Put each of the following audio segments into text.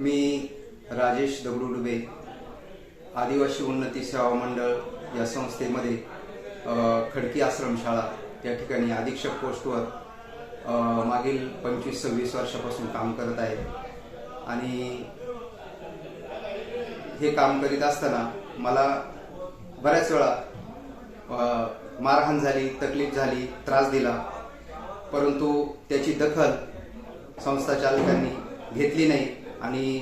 मी राजेश दगडू डुबे आदिवासी उन्नती सेवा मंडळ या संस्थेमध्ये खडकी आश्रमशाळा त्या ठिकाणी अधीक्षक पोस्टवर मागील पंचवीस सव्वीस वर्षापासून काम करत आहे. आणि हे काम करीत असताना मला बऱ्याच वेळा मारहाण झाली तकलीफ झाली त्रास दिला. परंतु त्याची दखल संस्था चालकांनी घेतली नाही. आणि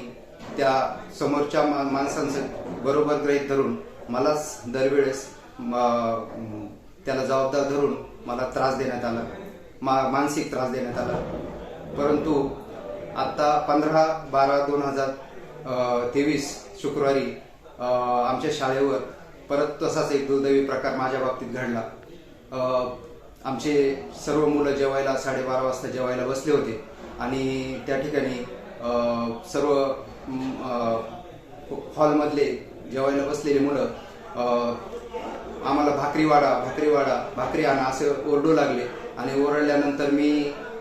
त्या समोरच्या मा- माणसांचं बरोबर ग्रहित धरून मलाच दरवेळेस म- त्याला जबाबदार धरून मला त्रास देण्यात आला. मा मानसिक त्रास देण्यात आला. परंतु आता पंधरा बारा दोन हजार तेवीस शुक्रवारी आमच्या शाळेवर परत तसाच एक दुर्दैवी प्रकार माझ्या बाबतीत घडला. आमचे सर्व मुलं जेवायला साडेबारा वाजता जेवायला बसले होते आणि त्या ठिकाणी सर्व हॉलमधले जेवायला बसलेली मुलं आम्हाला भाकरी वाडा भाकरी वाडा भाकरी आणा असे ओरडू लागले. आणि ओरडल्यानंतर मी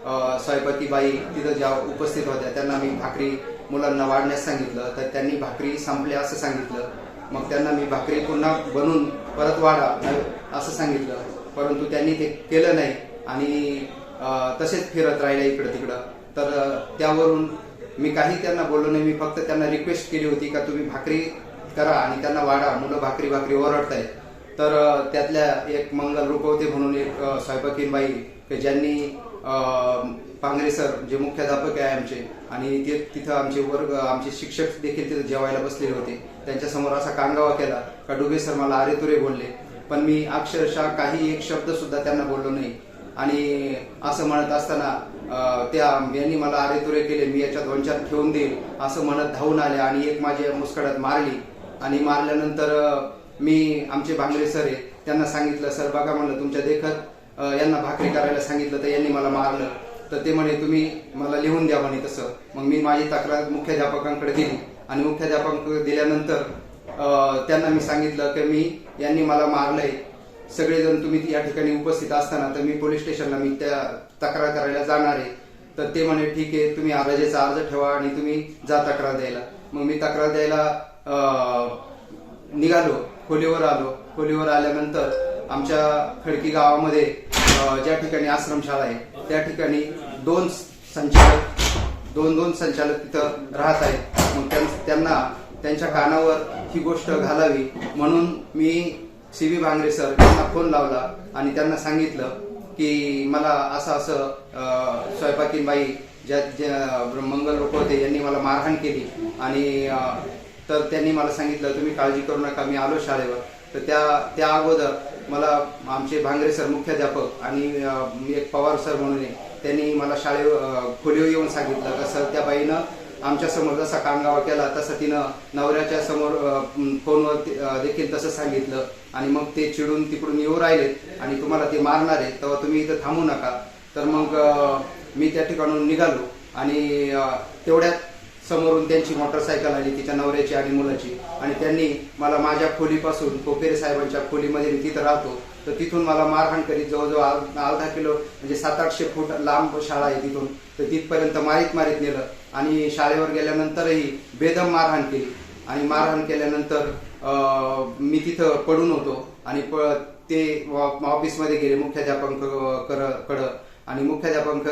अ, स्वयंपाकी बाई तिथं ज्या उपस्थित होत्या त्यांना मी भाकरी मुलांना वाढण्यास सांगितलं. तर त्यांनी भाकरी संपल्या असं सांगितलं. मग त्यांना मी भाकरी पुन्हा बनवून परत वाढा असं सांगितलं. परंतु त्यांनी ते केलं नाही. आणि तसेच फिरत राहिले इकडं तिकडं. तर त्यावरून मी काही त्यांना बोललो नाही मी फक्त त्यांना रिक्वेस्ट केली होती का तुम्ही भाकरी करा आणि त्यांना वाढा मुलं भाकरी भाकरी ओरडतायत. तर त्यातल्या एक मंगल रुपवते म्हणून एक अ, स्वयंपाकीन बाई की ज्यांनी पांगरे सर जे मुख्याध्यापक आहे आमचे आणि ते तिथं आमचे वर्ग आमचे शिक्षक देखील तिथं जेवायला बसलेले होते. त्यांच्यासमोर असा कांगावा केला का डुबे सर मला अरे तुरे बोलले. पण मी अक्षरशः काही एक शब्द सुद्धा त्यांना बोललो नाही. आणि असं म्हणत असताना त्या यांनी मला अरे तुरे केले मी याच्यात दोन चार ठेवून देईल असं म्हणत धावून आले आणि एक माझ्या मुस्कडात मारली. आणि मारल्यानंतर मी आमचे भांगरे सर आहे त्यांना सांगितलं सर बघा म्हणलं तुमच्या देखत यांना भाकरी करायला सांगितलं तर यांनी मला मारलं. तर ते म्हणे तुम्ही मला लिहून द्या म्हणे तसं. मग मी माझी तक्रार मुख्याध्यापकांकडे दिली. आणि मुख्याध्यापकांकडे दिल्यानंतर त्यांना मी सांगितलं की मी यांनी मला मारलंय सगळेजण तुम्ही या ठिकाणी उपस्थित असताना तर मी पोलीस स्टेशनला मी त्या तक्रार करायला जाणार आहे. तर ते म्हणे ठीक आहे तुम्ही रजेचा अर्ज ठेवा आणि तुम्ही जा तक्रार द्यायला. मग मी तक्रार द्यायला निघालो खोलीवर आलो. खोलीवर आल्यानंतर आमच्या खडकी गावामध्ये ज्या ठिकाणी आश्रमशाळा आहे त्या ठिकाणी दोन संचालक दोन दोन संचालक तिथं राहत आहेत. मग त्यां- त्यांना त्यांच्या कानावर ही गोष्ट घालावी. म्हणून मी सी व्ही भांगरे सर यांना फोन लावला आणि त्यांना सांगितलं की मला असं असं अ, बाई ज्या ज्या मंगल लोक होते यांनी मला मारहाण केली. आणि तर त्यांनी मला सांगितलं तुम्ही काळजी करू नका मी आलो शाळेवर. तर त्या त्या अगोदर मला आमचे भांगरे सर मुख्याध्यापक आणि एक पवार सर म्हणून त्यांनी मला शाळे खोलीवर येऊन सांगितलं का सर त्या बाईनं आमच्यासमोर जसा कांगावा केला तसं तिनं नवऱ्याच्या समोर फोनवर देखील तसं सांगितलं. आणि मग ते चिडून तिकडून येऊ राहिले आणि तुम्हाला ते मारणार आहे तेव्हा तुम्ही इथं थांबू नका. तर मग मी त्या ठिकाणून निघालो आणि तेवढ्यात समोरून त्यांची मोटरसायकल आली तिच्या नवऱ्याची आणि मुलाची. आणि त्यांनी मला माझ्या खोलीपासून कोपेरे साहेबांच्या खोलीमध्ये तिथं राहतो. तर तिथून मला मारहाण करीत जवळजवळ अर्धा किलो म्हणजे सात आठशे फूट लांब शाळा आहे तिथून. तर तिथपर्यंत मारीत मारीत नेलं आणि शाळेवर गेल्यानंतरही बेदम मारहाण केली. आणि मारहाण केल्यानंतर मी तिथं पडून होतो आणि ते ऑफिसमध्ये गेले मुख्याध्यापक कडं. आणि मुख्याध्यापक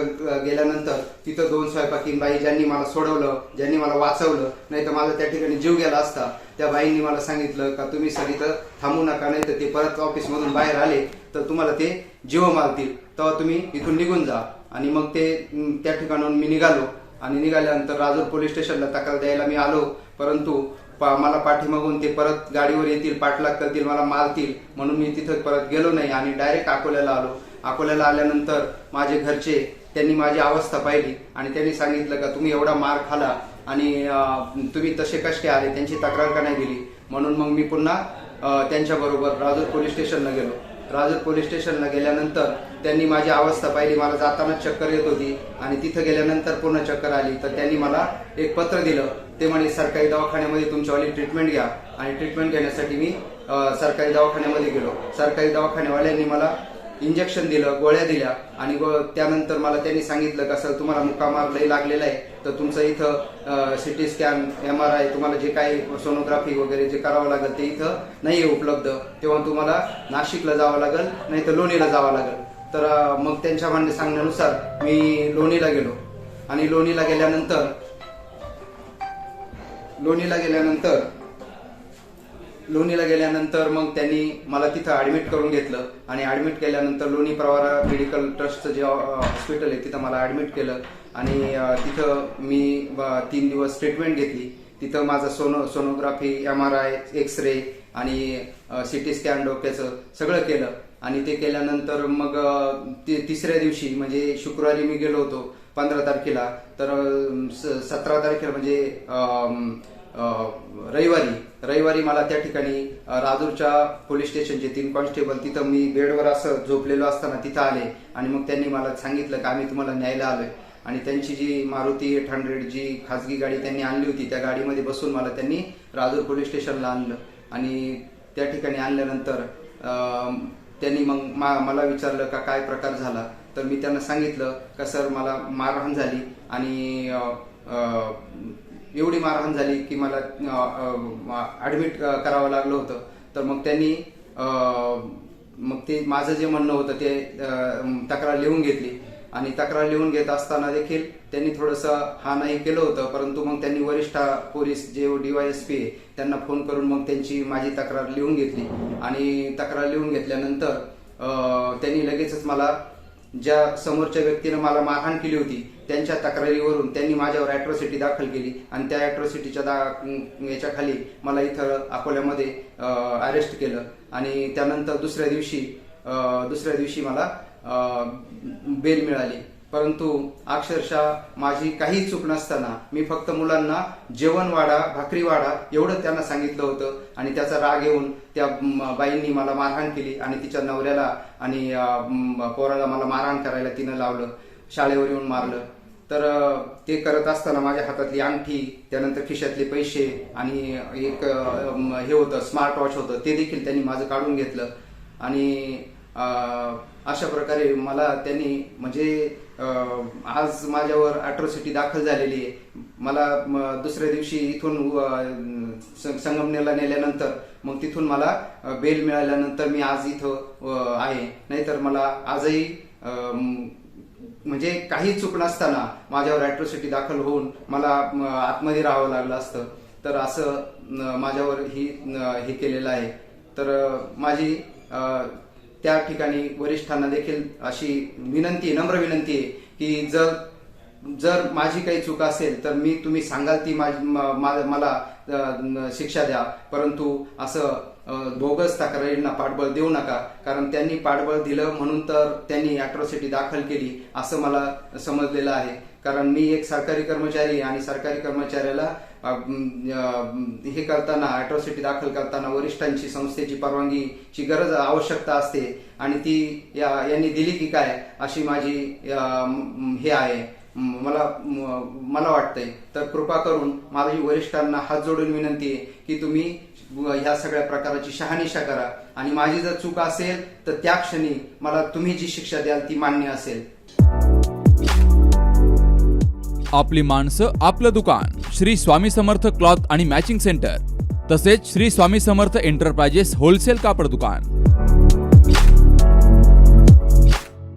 गेल्यानंतर तिथं दोन स्वयंपाकीन बाई ज्यांनी मला सोडवलं ज्यांनी मला वाचवलं नाही तर माझा त्या ठिकाणी जीव गेला असता त्या बाईंनी मला सांगितलं का तुम्ही सर इथं थांबू नका नाही तर ते परत ऑफिसमधून बाहेर आले तर तुम्हाला ते जीव मारतील. तेव्हा तुम्ही इथून निघून जा. आणि मग ते त्या ठिकाणाहून मी निघालो. आणि निघाल्यानंतर राजूर पोलीस स्टेशनला तक्रार द्यायला मी आलो. परंतु पा- मला पाठीमागून ते परत गाडीवर येतील पाठलाग करतील मला मारतील म्हणून मी तिथं परत गेलो नाही आणि डायरेक्ट अकोल्याला आलो. अकोल्याला आल्यानंतर माझे घरचे त्यांनी माझी अवस्था पाहिली आणि त्यांनी सांगितलं का तुम्ही एवढा मार खाला आणि तुम्ही तसे कष्टे आले त्यांची तक्रार का नाही दिली? म्हणून मग मी पुन्हा त्यांच्याबरोबर राजूर पोलीस स्टेशनला गेलो. राजूर पोलीस स्टेशनला गेल्यानंतर त्यांनी माझी अवस्था पाहिली. मला जाताना चक्कर येत होती आणि तिथं गेल्यानंतर पूर्ण चक्कर आली. तर त्यांनी मला एक पत्र दिलं. ते म्हणे सरकारी दवाखान्यामध्ये तुमच्यावाली ट्रीटमेंट घ्या आणि ट्रीटमेंट घेण्यासाठी मी सरकारी दवाखान्यामध्ये गेलो. सरकारी दवाखान्यावाल्यांनी मला इंजेक्शन दिलं गोळ्या दिल्या आणि त्यानंतर मला त्यांनी सांगितलं का सर तुम्हाला मुक्कामार लय लागलेला आहे. तर तुमचं इथं CT scan M R I तुम्हाला जे काही सोनोग्राफी वगैरे जे करावं लागेल ते इथं नाही आहे उपलब्ध. तेव्हा तुम्हाला नाशिकला जावं लागेल नाही तर लोणीला जावं लागेल. तर मग त्यांच्या म्हणणे सांगण्यानुसार मी लोणीला गेलो. आणि लोणीला गेल्यानंतर लोणीला गेल्यानंतर लोणीला गेल्यानंतर मग त्यांनी मला तिथं ऍडमिट करून घेतलं. आणि ऍडमिट केल्यानंतर लोणी प्रवारा मेडिकल ट्रस्टचं जे हॉस्पिटल आहे तिथं मला ऍडमिट केलं. आणि तिथं मी तीन दिवस ट्रीटमेंट घेतली. तिथं माझं sono sonography M R I X ray आणि सी टी स्कॅन डोक्याचं सगळं केलं. आणि ते केल्यानंतर मग तिसऱ्या दिवशी म्हणजे शुक्रवारी मी गेलो होतो पंधरा तारखेला. तर स- सतरा तारखेला म्हणजे रविवारी रविवारी मला त्या ठिकाणी राजूरच्या पोलीस स्टेशनचे तीन कॉन्स्टेबल तिथं मी बेडवर असं झोपलेलो असताना तिथं आले आणि मग त्यांनी मला सांगितलं की आम्ही तुम्हाला न्यायला आलोय. आणि त्यांची जी मारुती एट हंड्रेड जी खाजगी गाडी त्यांनी आणली होती त्या गाडीमध्ये बसून मला त्यांनी राजूर पोलीस स्टेशनला आणलं. आणि त्या ठिकाणी आणल्यानंतर त्यांनी मग मा- मला विचारलं का काय प्रकार झाला? तर मी त्यांना सांगितलं का सर मला मारहाण झाली आणि एवढी मारहाण झाली की मला ऍडमिट करावं लागलं होतं. तर मग त्यांनी मग ते माझं जे म्हणणं होतं ते तक्रार लिहून घेतली. आणि तक्रार लिहून घेत असताना देखील त्यांनी थोडंसं हा नाही केलं होतं परंतु मग त्यांनी वरिष्ठ पोलीस जे डीवायएसपी आहे त्यांना फोन करून मग त्यांची माझी तक्रार लिहून घेतली. आणि तक्रार लिहून घेतल्यानंतर त्यांनी लगेचच मला ज्या समोरच्या व्यक्तीनं मला मारहाण केली होती त्यांच्या तक्रारीवरून त्यांनी माझ्यावर अॅट्रॉसिटी दाखल केली आणि त्या अॅट्रॉसिटीच्या दा याच्या खाली मला इथं अकोल्यामध्ये अरेस्ट केलं. आणि त्यानंतर दुसऱ्या दिवशी दुसऱ्या दिवशी मला बेल मिळाली. परंतु अक्षरशः माझी काही चूक नसताना मी फक्त मुलांना जेवण वाढा भाकरी वाढा एवढं त्यांना सांगितलं होतं आणि त्याचा राग येऊन त्या बाईंनी मला मारहाण केली आणि तिच्या नवऱ्याला आणि पोराला मला मारहाण करायला तिनं लावलं शाळेवर येऊन मारलं. तर ते करत असताना माझ्या हातातली अंगठी त्यानंतर खिशातले पैसे आणि एक हे होतं स्मार्ट वॉच होतं ते देखील त्यांनी माझं काढून घेतलं. आणि अशा प्रकारे मला त्यांनी म्हणजे आज माझ्यावर अॅट्रॉसिटी दाखल झालेली आहे. मला म, दुसऱ्या दिवशी इथून संगमनेला संगमनेरला नेल्यानंतर मग तिथून मला बेल मिळाल्यानंतर मी आज इथं आहे. नाहीतर मला आजही म्हणजे काही चूक नसताना माझ्यावर अॅट्रॉसिटी दाखल होऊन मला आतमध्ये राहावं लागलं असतं. तर असं माझ्यावर ही हे केलेलं आहे. तर माझी त्या ठिकाणी वरिष्ठांना देखील अशी विनंती नम्र विनंती आहे की जर जर माझी काही चूक असेल तर मी तुम्ही सांगाल ती माझी मा- मला शिक्षा द्या. परंतु असं बोगस तक्रारींना पाठबळ देऊ नका कारण त्यांनी पाठबळ दिलं म्हणून तर त्यांनी अॅट्रॉसिटी दाखल केली असं मला समजलेलं आहे. कारण मी एक सरकारी कर्मचारी आणि सरकारी कर्मचाऱ्याला हे करताना अॅट्रॉसिटी दाखल करताना वरिष्ठांची संस्थेची परवानगीची गरज आवश्यकता असते. आणि ती या- यांनी दिली की काय अशी माझी हे आहे. मला मला वाटतंय. तर कृपा करून माझी वरिष्ठांना हात जोडून विनंती आहे की तुम्ही ह्या सगळ्या प्रकाराची शहानिशा करा. आणि माझी जर चूक असेल तर त्या क्षणी मला तुम्ही जी शिक्षा द्याल ती मान्य असेल. आपली माणसं आपलं दुकान. श्री स्वामी समर्थ क्लॉथ आणि मॅचिंग सेंटर. तसेच श्री स्वामी समर्थ एंटरप्राइजेस होलसेल कापड दुकान.